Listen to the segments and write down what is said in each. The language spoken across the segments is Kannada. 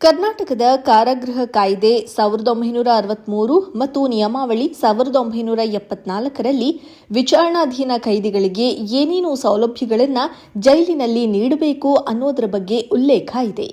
ಕರ್ನಾಟಕದ ಕಾರಾಗೃಹ ಕಾಯ್ದೆ ಸಾವಿರದ ಒಂಬೈನೂರ ಅರವತ್ಮೂರು ಮತ್ತು ನಿಯಮಾವಳಿ ಸಾವಿರದ ಒಂಬೈನೂರ ಎಪ್ಪತ್ನಾಲ್ಕರಲ್ಲಿ ವಿಚಾರಣಾಧೀನ ಕೈದಿಗಳಿಗೆ ಏನೇನು ಸೌಲಭ್ಯಗಳನ್ನು ಜೈಲಿನಲ್ಲಿ ನೀಡಬೇಕು ಅನ್ನೋದರ ಬಗ್ಗೆ ಉಲ್ಲೇಖ ಇದೆ.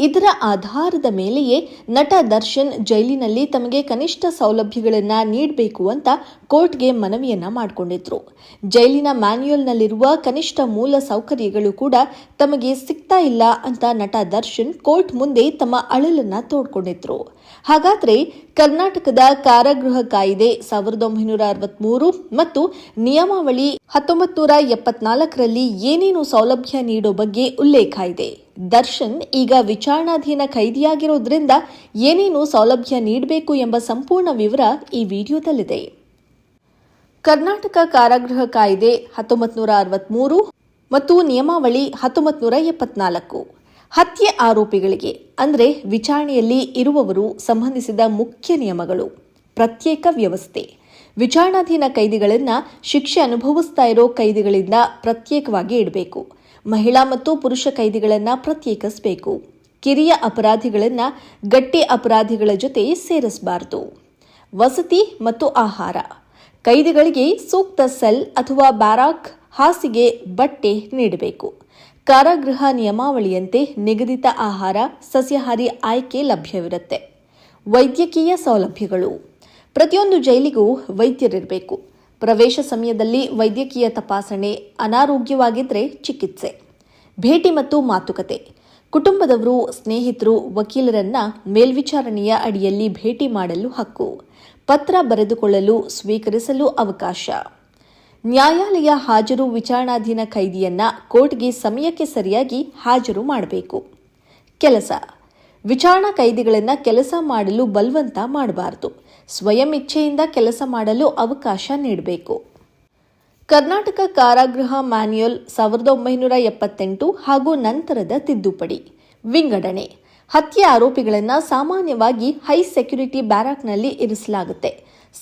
ಇದರ ಆಧಾರದ ಮೇಲೆಯೇ ನಟ ದರ್ಶನ್ ಜೈಲಿನಲ್ಲಿ ತಮಗೆ ಕನಿಷ್ಠ ಸೌಲಭ್ಯಗಳನ್ನು ನೀಡಬೇಕು ಅಂತ ಕೋರ್ಟ್ಗೆ ಮನವಿಯನ್ನ ಮಾಡಿಕೊಂಡಿದ್ರು. ಜೈಲಿನ ಮ್ಯಾನ್ಯುಯಲ್ನಲ್ಲಿರುವ ಕನಿಷ್ಠ ಮೂಲ ಸೌಕರ್ಯಗಳು ಕೂಡ ತಮಗೆ ಸಿಗ್ತಾ ಇಲ್ಲ ಅಂತ ನಟ ದರ್ಶನ್ ಕೋರ್ಟ್ ಮುಂದೆ ತಮ್ಮ ಅಳಲನ್ನ ತೋಡ್ಕೊಂಡಿದ್ರು. ಹಾಗಾದ್ರೆ ಕರ್ನಾಟಕದ ಕಾರಾಗೃಹ ಕಾಯ್ದೆ ಸಾವಿರದ ಒಂಬೈನೂರ ಅರವತ್ಮೂರು ಮತ್ತು ನಿಯಮಾವಳಿ ಹತ್ತೊಂಬತ್ತು ನೂರ ಎಪ್ಪತ್ನಾಲ್ಕರಲ್ಲಿ ಏನೇನು ಸೌಲಭ್ಯ ನೀಡೋ ಬಗ್ಗೆ ಉಲ್ಲೇಖ ಇದೆ. ದರ್ಶನ್ ಈಗ ವಿಚಾರಣಾಧೀನ ಖೈದಿಯಾಗಿರೋದ್ರಿಂದ ಏನೇನು ಸೌಲಭ್ಯ ನೀಡಬೇಕು ಎಂಬ ಸಂಪೂರ್ಣ ವಿವರ ಈ ವಿಡಿಯೋದಲ್ಲಿದೆ. ಕರ್ನಾಟಕ ಕಾರಾಗೃಹ ಕಾಯ್ದೆ ಹತ್ತೊಂಬತ್ತು ಮತ್ತು ನಿಯಮಾವಳಿ ಹತ್ತೊಂಬತ್ತು ನೂರ ಎಪ್ಪತ್ನಾಲ್ಕು. ಹತ್ಯೆ ಆರೋಪಿಗಳಿಗೆ, ಅಂದರೆ ವಿಚಾರಣೆಯಲ್ಲಿ ಇರುವವರು ಸಂಬಂಧಿಸಿದ ಮುಖ್ಯ ನಿಯಮಗಳು. ಪ್ರತ್ಯೇಕ ವ್ಯವಸ್ಥೆ. ವಿಚಾರಣಾಧೀನ ಕೈದಿಗಳನ್ನು ಶಿಕ್ಷೆ ಅನುಭವಿಸ್ತಾ ಇರೋ ಕೈದಿಗಳಿಂದ ಪ್ರತ್ಯೇಕವಾಗಿ ಇಡಬೇಕು. ಮಹಿಳಾ ಮತ್ತು ಪುರುಷ ಕೈದಿಗಳನ್ನು ಪ್ರತ್ಯೇಕಿಸಬೇಕು. ಕಿರಿಯ ಅಪರಾಧಿಗಳನ್ನು ಗಟ್ಟಿ ಅಪರಾಧಿಗಳ ಜೊತೆ ಸೇರಿಸಬಾರದು. ವಸತಿ ಮತ್ತು ಆಹಾರ. ಕೈದಿಗಳಿಗೆ ಸೂಕ್ತ ಸೆಲ್ ಅಥವಾ ಬ್ಯಾರಾಕ್ ಹಾಸಿಗೆ ಬಟ್ಟೆ ನೀಡಬೇಕು. ಕಾರಾಗೃಹ ನಿಯಮಾವಳಿಯಂತೆ ನಿಗದಿತ ಆಹಾರ, ಸಸ್ಯಾಹಾರಿ ಆಯ್ಕೆ ಲಭ್ಯವಿರುತ್ತೆ. ವೈದ್ಯಕೀಯ ಸೌಲಭ್ಯಗಳು. ಪ್ರತಿಯೊಂದು ಜೈಲಿಗೂ ವೈದ್ಯರಿರಬೇಕು. ಪ್ರವೇಶ ಸಮಯದಲ್ಲಿ ವೈದ್ಯಕೀಯ ತಪಾಸಣೆ ಅನಾರೋಗ್ಯವಾಗಿದ್ದರೆ ಚಿಕಿತ್ಸೆ. ಭೇಟಿ ಮತ್ತು ಮಾತುಕತೆ. ಕುಟುಂಬದವರು, ಸ್ನೇಹಿತರು, ವಕೀಲರನ್ನ ಮೇಲ್ವಿಚಾರಣೆಯ ಅಡಿಯಲ್ಲಿ ಭೇಟಿ ಮಾಡಲು ಹಕ್ಕು. ಪತ್ರ ಬರೆದುಕೊಳ್ಳಲು ಸ್ವೀಕರಿಸಲು ಅವಕಾಶ. ನ್ಯಾಯಾಲಯ ಹಾಜರು ವಿಚಾರಣಾಧೀನ ಖೈದಿಯನ್ನ ಕೋರ್ಟ್ಗೆ ಸಮಯಕ್ಕೆ ಸರಿಯಾಗಿ ಹಾಜರು ಮಾಡಬೇಕು. ಕೆಲಸ. ವಿಚಾರಣಾ ಕೈದಿಗಳನ್ನು ಕೆಲಸ ಮಾಡಲು ಬಲವಂತ ಮಾಡಬಾರದು. ಸ್ವಯಂ ಇಚ್ಛೆಯಿಂದ ಕೆಲಸ ಮಾಡಲು ಅವಕಾಶ ನೀಡಬೇಕು. ಕರ್ನಾಟಕ ಕಾರಾಗೃಹ ಮ್ಯಾನ್ಯುಯಲ್ ಸಾವಿರದ ಒಂಬೈನೂರ ಎಪ್ಪತ್ತೆಂಟು ಹಾಗೂ ನಂತರದ ತಿದ್ದುಪಡಿ. ವಿಂಗಡಣೆ. ಹತ್ಯೆ ಆರೋಪಿಗಳನ್ನು ಸಾಮಾನ್ಯವಾಗಿ ಹೈ ಸೆಕ್ಯುರಿಟಿ ಬ್ಯಾರಾಕ್ನಲ್ಲಿ ಇರಿಸಲಾಗುತ್ತೆ.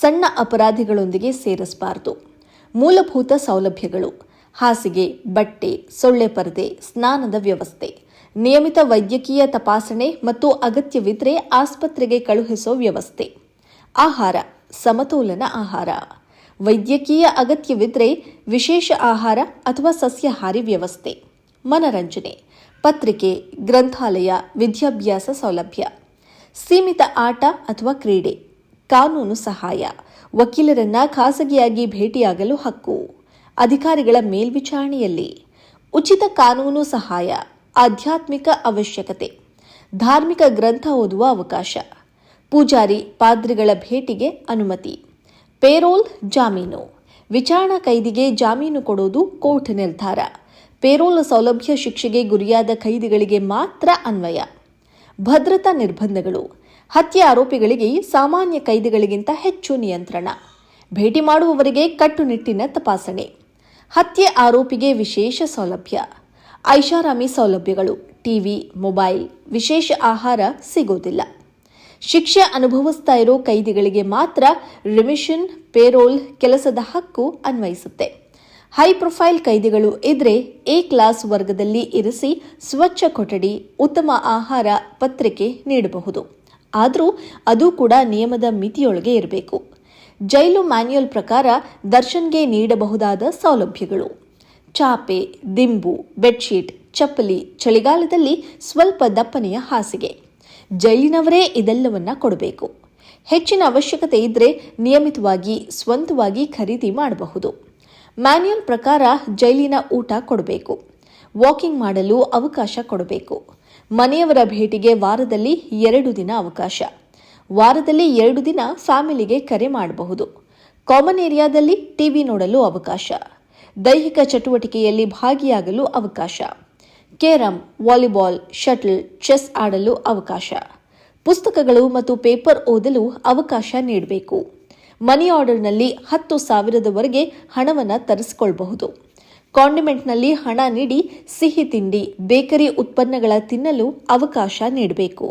ಸಣ್ಣ ಅಪರಾಧಿಗಳೊಂದಿಗೆ ಸೇರಿಸಬಾರದು. ಮೂಲಭೂತ ಸೌಲಭ್ಯಗಳು. ಹಾಸಿಗೆ, ಬಟ್ಟೆ, ಸೊಳ್ಳೆ ಪರದೆ, ಸ್ನಾನದ ವ್ಯವಸ್ಥೆ. ನಿಯಮಿತ ವೈದ್ಯಕೀಯ ತಪಾಸಣೆ ಮತ್ತು ಅಗತ್ಯವಿದ್ದರೆ ಆಸ್ಪತ್ರೆಗೆ ಕಳುಹಿಸೋ ವ್ಯವಸ್ಥೆ. ಆಹಾರ, ಸಮತೋಲನ ಆಹಾರ. ವೈದ್ಯಕೀಯ ಅಗತ್ಯವಿದ್ದರೆ ವಿಶೇಷ ಆಹಾರ ಅಥವಾ ಸಸ್ಯಾಹಾರಿ ವ್ಯವಸ್ಥೆ. ಮನರಂಜನೆ, ಪತ್ರಿಕೆ, ಗ್ರಂಥಾಲಯ, ವಿದ್ಯಾಭ್ಯಾಸ ಸೌಲಭ್ಯ. ಸೀಮಿತ ಆಟ ಅಥವಾ ಕ್ರೀಡೆ. ಕಾನೂನು ಸಹಾಯ. ವಕೀಲರನ್ನ ಖಾಸಗಿಯಾಗಿ ಭೇಟಿಯಾಗಲು ಹಕ್ಕು. ಅಧಿಕಾರಿಗಳ ಮೇಲ್ವಿಚಾರಣೆಯಲ್ಲಿ ಉಚಿತ ಕಾನೂನು ಸಹಾಯ, ಆಧ್ಯಾತ್ಮಿಕ ಅವಶ್ಯಕತೆ, ಧಾರ್ಮಿಕ ಗ್ರಂಥ ಓದುವ ಅವಕಾಶ, ಪೂಜಾರಿ ಪಾದ್ರಿಗಳ ಭೇಟಿಗೆ ಅನುಮತಿ, ಪೇರೋಲ್ ಜಾಮೀನು, ವಿಚಾರಣಾ ಕೈದಿಗೆ ಜಾಮೀನು ಕೊಡುವುದು ಕೋರ್ಟ್ ನಿರ್ಧಾರ, ಪೇರೋಲ್ ಸೌಲಭ್ಯ ಶಿಕ್ಷೆಗೆ ಗುರಿಯಾದ ಕೈದಿಗಳಿಗೆ ಮಾತ್ರ ಅನ್ವಯ. ಭದ್ರತಾ ನಿರ್ಬಂಧಗಳು ಹತ್ಯೆ ಆರೋಪಿಗಳಿಗೆ ಸಾಮಾನ್ಯ ಕೈದಿಗಳಿಗಿಂತ ಹೆಚ್ಚು ನಿಯಂತ್ರಣ. ಭೇಟಿ ಮಾಡುವವರಿಗೆ ಕಟ್ಟುನಿಟ್ಟಿನ ತಪಾಸಣೆ. ಹತ್ಯೆ ಆರೋಪಿಗೆ ವಿಶೇಷ ಸೌಲಭ್ಯ. ಐಷಾರಾಮಿ ಸೌಲಭ್ಯಗಳು, ಟಿವಿ, ಮೊಬೈಲ್, ವಿಶೇಷ ಆಹಾರ ಸಿಗೋದಿಲ್ಲ. ಶಿಕ್ಷೆ ಅನುಭವಿಸ್ತಾ ಇರೋ ಕೈದಿಗಳಿಗೆ ಮಾತ್ರ ರಿಮಿಷನ್, ಪೇರೋಲ್ ಕೆಲಸದ ಹಕ್ಕು ಅನ್ವಯಿಸುತ್ತೆ. ಹೈ ಪ್ರೊಫೈಲ್ ಕೈದಿಗಳು ಇದ್ರೆ ಎ ಕ್ಲಾಸ್ ವರ್ಗದಲ್ಲಿ ಇರಿಸಿ ಸ್ವಚ್ಛ ಕೊಠಡಿ, ಉತ್ತಮ ಆಹಾರ ಪತ್ರಿಕೆ ನೀಡಬಹುದು. ಆದರೂ ಅದು ಕೂಡ ನಿಯಮದ ಮಿತಿಯೊಳಗೆ ಇರಬೇಕು. ಜೈಲು ಮ್ಯಾನ್ಯುಯಲ್ ಪ್ರಕಾರ ದರ್ಶನ್ಗೆ ನೀಡಬಹುದಾದ ಸೌಲಭ್ಯಗಳು. ಚಾಪೆ, ದಿಂಬು, ಬೆಡ್ಶೀಟ್, ಚಪ್ಪಲಿ, ಚಳಿಗಾಲದಲ್ಲಿ ಸ್ವಲ್ಪ ದಪ್ಪನೆಯ ಹಾಸಿಗೆ. ಜೈಲಿನವರೇ ಇದೆಲ್ಲವನ್ನ ಕೊಡಬೇಕು. ಹೆಚ್ಚಿನ ಅವಶ್ಯಕತೆ ಇದ್ದರೆ ನಿಯಮಿತವಾಗಿ, ಸ್ವಂತವಾಗಿ ಖರೀದಿ ಮಾಡಬಹುದು. ಮ್ಯಾನ್ಯುಯಲ್ ಪ್ರಕಾರ ಜೈಲಿನ ಊಟ ಕೊಡಬೇಕು. ವಾಕಿಂಗ್ ಮಾಡಲು ಅವಕಾಶ ಕೊಡಬೇಕು. ಮನೆಯವರ ಭೇಟಿಗೆ ವಾರದಲ್ಲಿ ಎರಡು ದಿನ ಅವಕಾಶ. ವಾರದಲ್ಲಿ ಎರಡು ದಿನ ಫ್ಯಾಮಿಲಿಗೆ ಕರೆ ಮಾಡಬಹುದು. ಕಾಮನ್ ಏರಿಯಾದಲ್ಲಿ ಟಿವಿ ನೋಡಲು ಅವಕಾಶ. ದೈಹಿಕ ಚಟುವಟಿಕೆಯಲ್ಲಿ ಭಾಗಿಯಾಗಲು ಅವಕಾಶ. ಕೇರಂ, ವಾಲಿಬಾಲ್, ಶಟಲ್, ಚೆಸ್ ಆಡಲು ಅವಕಾಶ. ಪುಸ್ತಕಗಳು ಮತ್ತು ಪೇಪರ್ ಓದಲು ಅವಕಾಶ ನೀಡಬೇಕು. ಮನಿ ಆರ್ಡರ್ನಲ್ಲಿ ಹತ್ತು ಸಾವಿರದವರೆಗೆ ಹಣವನ್ನು ತರಿಸಿಕೊಳ್ಳಬಹುದು ಕಾಂಡಿಮೆಂಟ್ನಲ್ಲಿ ಹಣ ನೀಡಿ ಸಿಹಿ ತಿಂಡಿ ಬೇಕರಿ ಉತ್ಪನ್ನಗಳ ತಿನ್ನಲು ಅವಕಾಶ ನೀಡಬೇಕು.